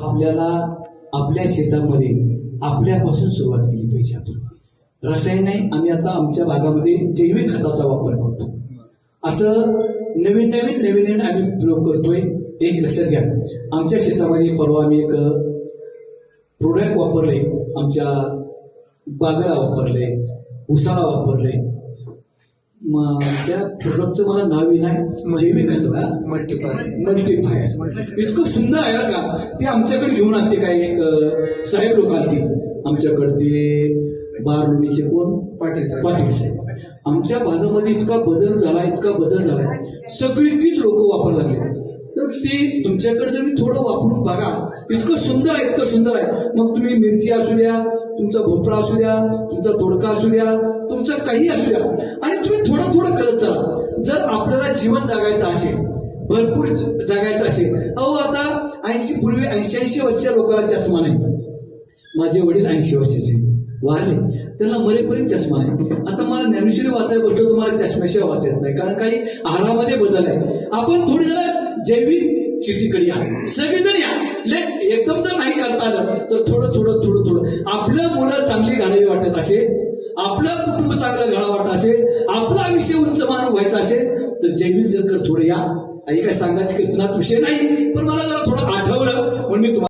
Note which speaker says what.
Speaker 1: आपल्याला आपल्या शेतामध्ये आपल्यापासून सुरुवात केली पाहिजे आपण. रसायन आम्ही आता आमच्या भागामध्ये जैविक खताचा वापर करतो. असं नवीन नवीन नवीन नवीन आम्ही प्रयोग करतोय. एक लक्षात घ्या. आमच्या शेतामध्ये परवा आम्ही एक प्रोडक्ट वापरले. आमच्या बागाला वापरले उसाला वापरले. त्या प्रोडक्टचं मला नाव नाही जैविक खत हा?
Speaker 2: मल्टीपाय
Speaker 1: मल्टीफायर इतकं सुंदर आहे बरं का. ते आमच्याकडे घेऊन आलते काय एक अं, साहेब लोक आलते. आमच्याकडे ते बारलोणीचे कोण?
Speaker 2: पाटील.
Speaker 1: पाटील साहेब. आमच्या भागामध्ये इतका बदल झाला इतका बदल झाला. सगळी तीच लोक वापरायला लागले. ते तुमच्याकडे जर थोडं वापरून बघा इतकं सुंदर आहे इतकं सुंदर आहे. मग तुम्ही मिरची असू द्या तुमचा भोपळा असू द्या तुमचा दोडका असू द्या तुमचा काही असू द्या. आणि तुम्ही थोडं थोडं करत चला जर आपल्याला जीवन जगायचं असेल भरपूर जगायचं असेल अहो आता ऐंशी पूर्वी ऐंशी ऐंशी वर्षाच्या लोकांना चष्मा नाही. माझे वडील ऐंशी वर्षाचे वाहले त्यांना मरेपर्यंत चष्मा नाही. आता मला ज्ञानेश्वरी वाचायला गोष्ट तुम्हाला चष्म्याशिवाय वाचायत नाही. कारण काही आहारामध्ये बदल आहे. आपण थोडी जरा जैविक शेतीकडे या. सगळेजण या. ले- एकदम जर नाही करता आलं तर थोडं थोडं थोडं थोडं. आपलं मुलं चांगली घालावी वाटत असेल आपलं कुटुंब चांगलं घडा वाटत असेल आपला आयुष्य उंचमान व्हायचं असेल तर जैविक जर थोडं या. आणि काय सांगायचं कीर्तनात विषय नाही पण मला जरा थोडं आठवलं म्हणून मी तुम्हाला